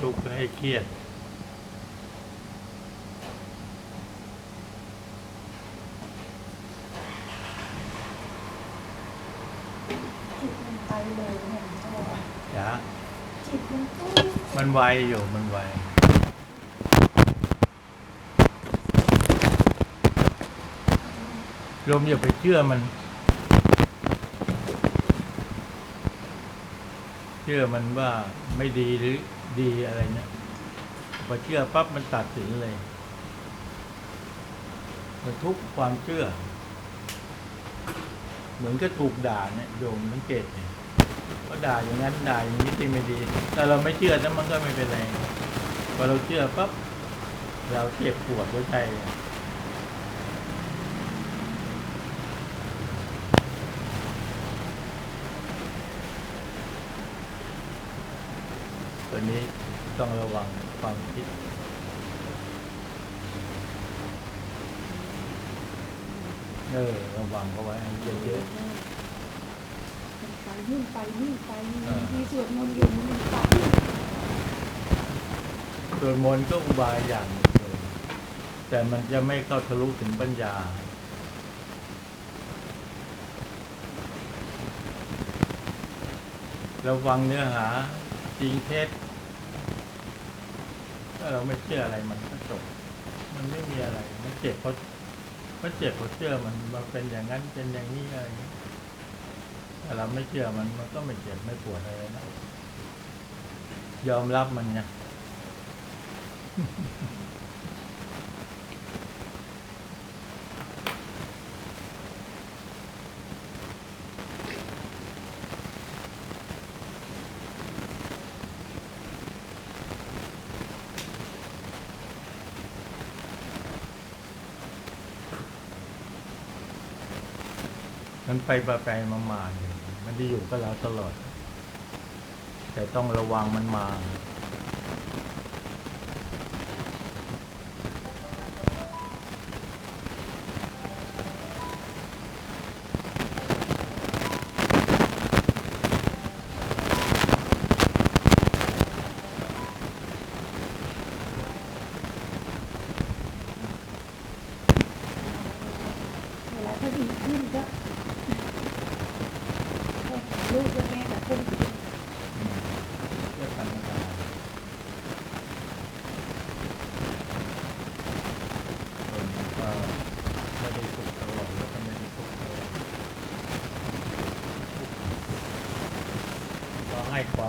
ทุกข์และให้เครียด จิตมันไปเลยเนี่ยเขาบอกว่าจ้ะจิตมันปุ๊บมันไวอยู่มันไวโยมอย่าไปเชื่อมัน เชื่อมันว่าไม่ดีหรือ ดีอะไรเนี่ยพอเชื่อปั๊บมันตัดสินเลยมันทุกความเชื่อ เหมือนก็ถูกด่าเนี่ยโยมสังเกตเนี่ยก็ด่าอย่างนั้นด่าอย่างนี้ที่ไม่ดี แต่เราไม่เชื่อแล้วมันก็ไม่เป็นไรพอเราเชื่อปั๊บเราเจ็บปวดหัวใจเลยตั วนี้ต้องระวังความคิดเออระวังเขาไว้ให้เยอะมันไปนู่นไปนี่ไปนี่อ่าที่สวดมนต์อยู่มันไปๆส่วนมนต์ก็อุบายอย่างหนึ่งเลยแต่มันจะไม่เข้าทะลุถึงปัญญาเราฟังเนื้อหาจริงเท็จถ้าเราไม่เชื่ออะไรมันก็จบ มันไม่มีอะไรมันเจ็บเพราะมันเจ็บเพราะเชื่อมันมันเป็นอย่างนั้นเป็นอย่างนี้อะไรแต่เราไม่เชื่อมันมันก็ไม่เจ็บไม่ปวดอะไรนะยอมรับมันเนี่ย มันไปไปไปมามาเนี่ยมันจะอยู่กับเราตลอด แต่ต้องระวังมันมา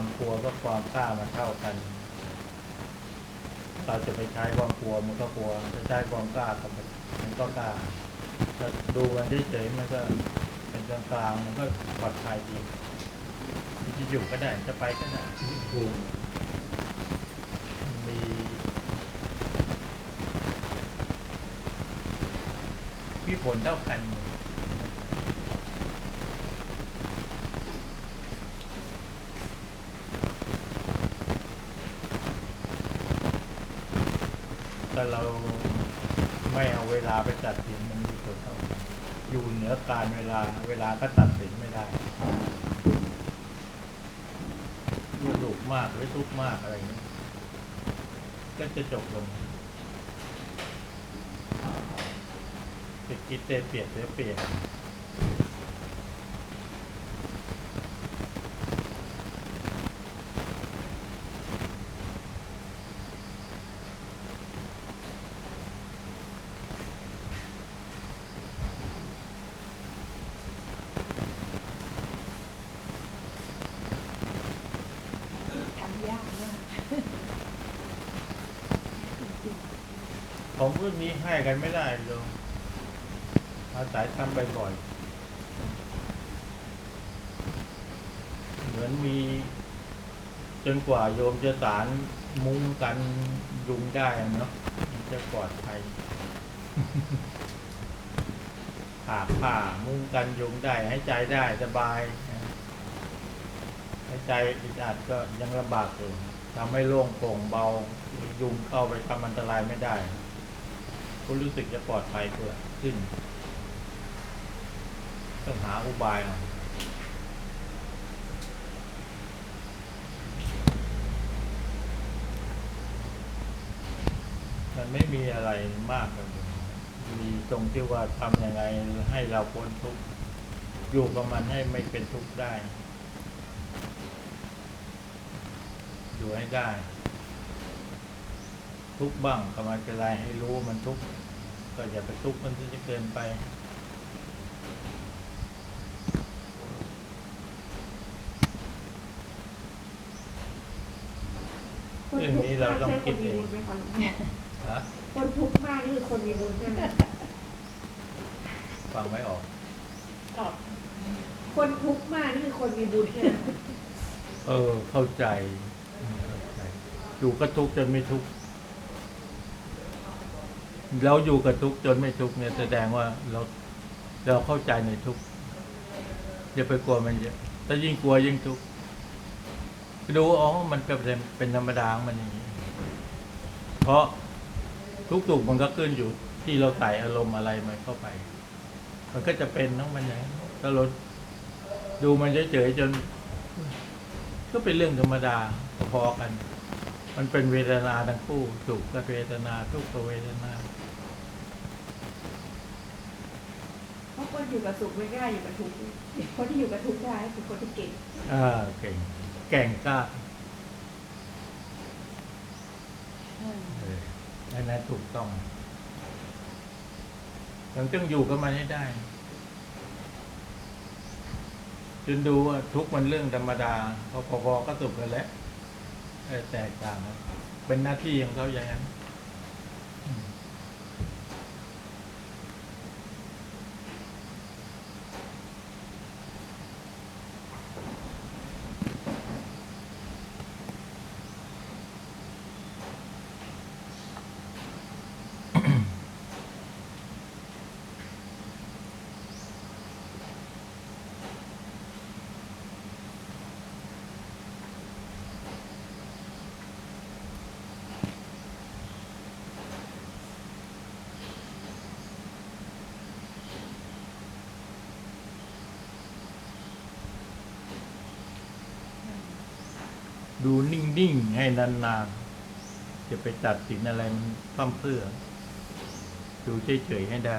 ความกลัวก็ความกล้ามาเท่ากัน เราจะไปใช้ความกลัวมันก็กลัวจะใช้ความกล้ากับมันก็กล้าจะดูกันเฉยๆมันก็เป็นกลางๆมันก็ปลอดภัยดีจะอยู่ก็ได้จะไปก็ได้มีมีผลเท่ากันาเราไม่เอาเวลาไปตัดสินมันมีผลเท่าอยู่เหนือการเวลา เวลาก็ตัดสินไม่ได้สนุกมากหรือทุกมากอะไรอย่างนี้ยก็จะจบลงจะคิดเตเปลี่ยนเตเปลี่ยน ทำยากมากจริง ของพวกนี้ให้กันไม่ได้โยอาศัยทำบ่อยๆ เหมือนมีจนกว่าโยมจะสารมุ้งกันยุงได้เนาะมันจะปลอดภัยผ่าผ้ามุ้งกันยุงได้ให้ใจได้สบายให้ใจอึดอัดก็ยังลำบากอยู่ทำให้โล่งโปร่งเบายุงเข้าไปทำอันตรายไม่ได้ คุณรู้สึกจะปลอดภัยกว่าขึ้น ต้องหาอุบายหน่อยไม่มีอะไรมากเลยมีตรงที่ว่าทำยังไงให้เราพ้นทุกข์อยู่กับมันให้ไม่เป็นทุกข์ได้ อยู่ให้ได้ ทุกข์บ้างก็ไมันเป็นไรให้รู้ว่ามันทุกข์ก็อย่าไปทุกข์มันจะเกินไป เรื่องนี้เราต้องคิดเองคนมีบุญไหมคะหลวงพ่อฮะคนทุกข์มากนี่คือคนมีบุญใช่ไหมฟังไม่ออกตอบคนทุกข์มากนี่คือคนมีบุญใช่ไหมเออ เข้าใจอืมเข้าใจอยู่กับทุกข์จนไม่ทุกข์ เราอยู่กับทุกข์จนไม่ทุกข์เนี่ยแสดงว่าเราเราเข้าใจในทุกข์อย่าไปกลัวมันเยอะถ้ายิ่งกลัวยิ่งทุกข์ดูอ๋อมันเป็นเป็นธรรมดามันอย่างนี้ เพราะทุกสุขมันก็ขึ้นอยู่ที่เราใส่อารมณ์อะไรมันเข้าไป มันก็จะเป็นทั้งมันอย่างถ้าเราดูมันเฉยๆจน ก็เป็นเรื่องธรรมดาพอๆกัน มันเป็นเวทนาทั้งคู่สุขก็เวทนาทุกขก็เวทนา เพราะคน อยู่กับสุขไม่ได้อยู่กับทุกข์คนที่อยู่กับทุกข์ได้คือคนที่เก่งอ่าเก่งแก่งกล้าอืมเอออันนั้นถูกต้องยังต้องอยู่กับมันให้ได้จนดูว่าทุกข์มันเรื่องธรรมดาพอพอๆก็สุขกันแล้วเออแตกต่างกันเป็นหน้าที่ของเขาอย่างนั้น ดูนิ่งๆให้นานๆ จะไปตัดสินอะไรมันพั่มเพื่อ ดูเฉยๆให้ได้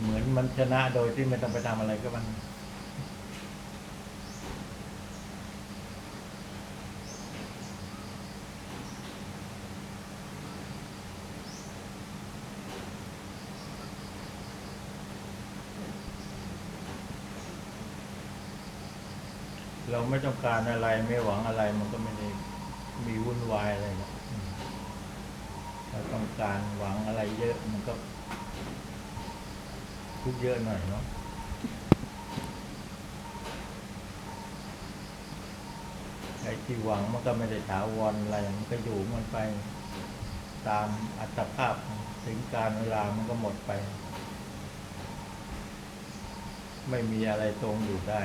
เหมือนมันชนะโดยที่ไม่ต้องไปทำอะไรก็มัน เราไม่ต้องการอะไรไม่หวังอะไร มันก็ไม่ได้มีวุ่นวายอะไรหรอกเราต้องการหวังอะไรเยอะมันก็ทุกเยอะหน่อยเนาะไอ้ที่หวังมันก็ไม่ได้ถาวรอะไร มันก็อยู่มันไปตามอัตภาพถึงการเวลามันก็หมดไป ไม่มีอะไรตรงอยู่ได้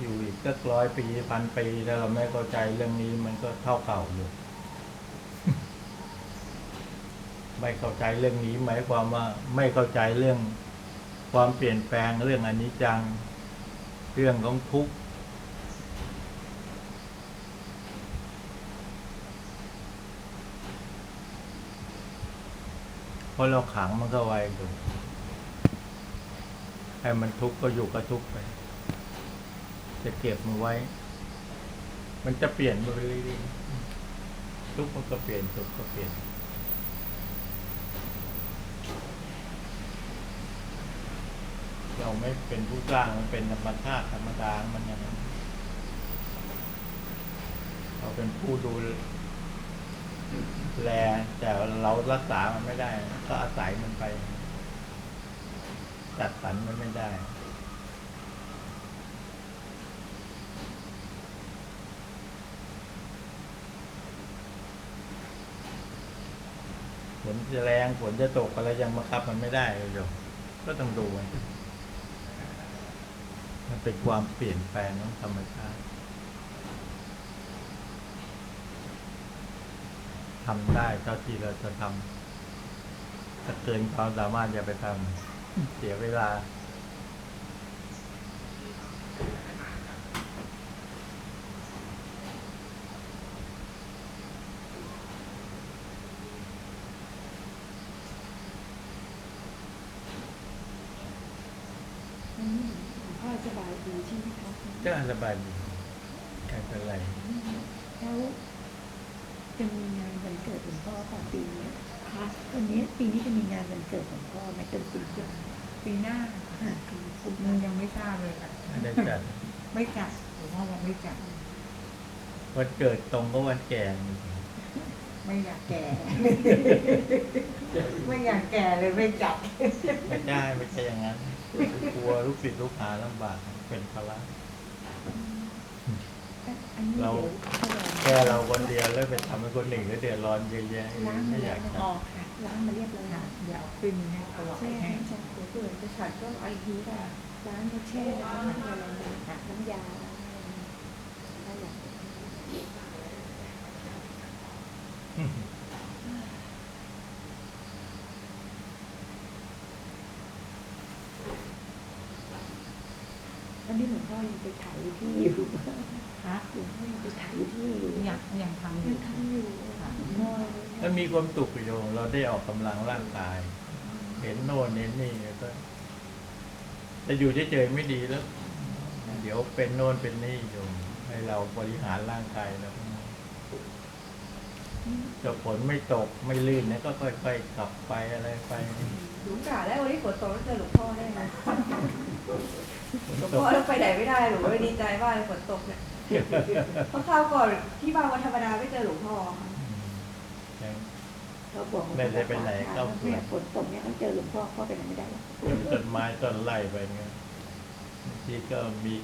อยู่อีกสักร้อยปีพันปีถ้าเราไม่เข้าใจเรื่องนี้มันก็เท่าเก่าอยู่ ไม่เข้าใจเรื่องนี้หมายความว่าไม่เข้าใจเรื่องความเปลี่ยนแปลงเรื่องอนิจจัง เรื่องของทุกข์เพราะเราขังมันเข้าไว้ดูให้มันทุกข์ก็อยู่กับทุกข์ไป จะเก็บมันไว้ มันจะเปลี่ยนไปเรื่อยๆทุกมันก็เปลี่ยนสุขก็เปลี่ยน เราไม่เป็นผู้สร้างมันเป็นธรรมชาติธรรมดามันอย่างนั้นเราเป็นผู้ดูแลแต่เรารักษามันไม่ได้ ก็อาศัยมันไป จัดสรรมันไม่ได้ จะแรงฝนจะตกอะไรยังบังคับมันไม่ได้เลยโยมก็ต้องดูมันมันเป็นความเปลี่ยนแปลงของธรรมชาติทำได้เท่าที่เราจะทำถ้าเกินความสามารถอย่าไปทำเสียเวลา อันนี้หลวงพ่อสบาย ดีใช่ไหมคะก็สบายดีไม่เป็นไรแล้วจะมีงานวันเกิดหลวงพ่อป่ะปีนี้คะวันนี้ปีนี้จะมีงานวันเกิดหลวงพ่อไหมต้นปีเดียวปีหน้าห้าปีคุมันยังไม่ทราบเลยค่ะไม่ได้จัดไม่จัดหรือว่ายังไม่จัดวันเกิดตรงก็วันแก่ไม่อยากแก่ ไม่อยากแก่เลยไม่จัดไม่ได้ไม่ใช่อย่างนั้นก ลัวลูกศิษย์ลูกหาลำบากเป็นภาระอันนี้เราเดี๋ยวแค่เราคนเดียวแล้วไปทำให้คนหนึ่งก็เดือดร้อนเยอะแยะล้างมาไม่อแล้ยาวกนะทออกค่ะล้างมาเรียบร้อยค่ะแล้วเดี๋ยวขึ้นให้ตลอดแช่ให้ให้จัดเดี๋ยวเผื่อจะฉัดก็เอาอีกทีค่ะล้างก็แช่แล้วก็มันอะไรนะน้ำยาล้างอะไรนะ อันนี้ หลวงพ่อยังไปถ่ายที่อยู่ฮะหลวงพ่อยังไปถ่ายที่อยู่ยังยังทำอยัยู่งทำอยู่หลวงพ่อเลยแล้วมีความสุขอยู่ เราได้ออกกำลังร่างกาย เห็นโน่นเห็นนี่ก็แต่อยู่เฉยๆไม่ดีแล้ว เดี๋ยวเป็นโน่นเป็นนี่โยมให้เราบริหารร่างกายแล้วจะฝนไม่ตกไม่ลื่นนะก็ค่อยๆขับไปอะไรไป หลวงกาแล้ววันนี้ฝนตกแล้วเจอหลวงพ่อได้ไหมฝนหลวงตพ่กอต้องไปไหนไม่ได้หลวงพ่อดีใจมากเลยฝนตกเนี่ยเพราะคราวก่อนที่บ้านวันธรรมดาไม่เจอหลวงพ่อค่ะอืมเขาบอกว่าไม่ได้ไปไหนเข้าสวนเนี่ยฝนตกเนี่ยต้องเจอหลวงพ่อพ่อไปไหนไม่ได้หรอกต้นไม้ต้นไร่ไปเงี้ยบางทีก็มี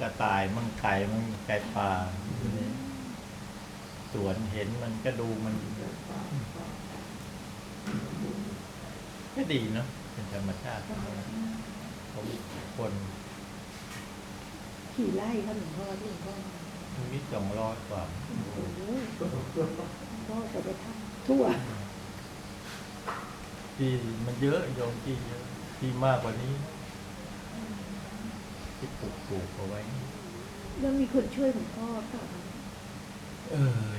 กระต่ายมั่งไก่มั่งไก่ป่าอยู่นี่สวนเห็นมันก็ดูมัน ก็ดีเนาะเป็นธรรมชาติของคนขี่ไล่เขาหลวงพ่อที่หลวงพ่อมีสองร้อยกว่าโอ้โหหลวงพ่อจะไปทำทั่วที่มันเยอะโยมที่เยอะที่มากกว่านี้ ที่ปลูกปลูกเอาไว้ แล้วมีคนช่วยหลวงพ่อเปล่าเออ